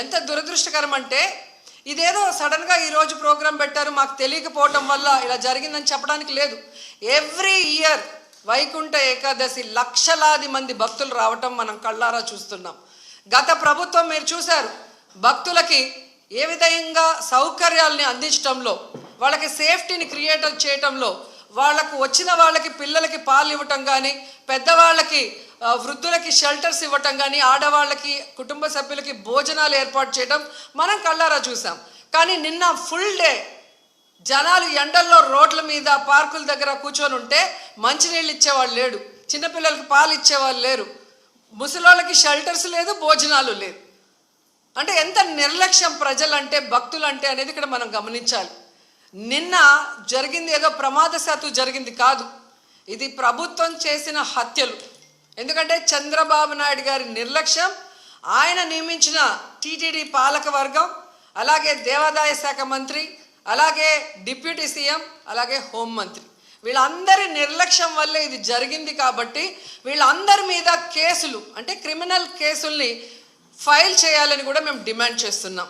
ఎంత దురదృష్టకరం అంటే ఇదేదో సడన్గా ఈరోజు ప్రోగ్రాం పెట్టారు మాకు తెలియకపోవటం వల్ల ఇలా జరిగిందని చెప్పడానికి లేదు. ఎవ్రీ ఇయర్ వైకుంఠ ఏకాదశి లక్షలాది మంది భక్తులు రావటం మనం కళ్ళారా చూస్తున్నాం. గత ప్రభుత్వం మీరు చూశారు భక్తులకి ఏ విధంగా సౌకర్యాల్ని అందించడంలో వాళ్ళకి సేఫ్టీని క్రియేట్ చేయటంలో వాళ్ళకు వచ్చిన వాళ్ళకి పిల్లలకి పాలు ఇవ్వటం కానీ పెద్దవాళ్ళకి వృద్ధులకి షెల్టర్స్ ఇవ్వటం కానీ ఆడవాళ్ళకి కుటుంబ సభ్యులకి భోజనాలు ఏర్పాటు చేయడం మనం కళ్ళారా చూసాం. కానీ నిన్న ఫుల్ డే జనాలు ఎండల్లో రోడ్ల మీద పార్కుల దగ్గర కూర్చొని ఉంటే మంచినీళ్ళు ఇచ్చేవాళ్ళు లేడు. చిన్నపిల్లలకి పాలు ఇచ్చేవాళ్ళు లేరు. ముసలోళ్ళకి షెల్టర్స్ లేదు భోజనాలు లేదు. అంటే ఎంత నిర్లక్ష్యం ప్రజలంటే భక్తులంటే అనేది ఇక్కడ మనం గమనించాలి. నిన్న జరిగింది ఏదో ప్రమాదశాత్తు జరిగింది కాదు. ఇది ప్రభుత్వం చేసిన హత్యలు. ఎందుకంటే చంద్రబాబు నాయుడు గారి నిర్లక్ష్యం ఆయన నియమించిన టీటీడీ పాలక వర్గం అలాగే దేవాదాయ శాఖ మంత్రి అలాగే డిప్యూటీ సీఎం అలాగే హోంమంత్రి వీళ్ళందరి నిర్లక్ష్యం వల్లే ఇది జరిగింది కాబట్టి వీళ్ళందరి మీద కేసులు అంటే క్రిమినల్ కేసుల్ని ఫైల్ చేయాలని కూడా మేము డిమాండ్ చేస్తున్నాం.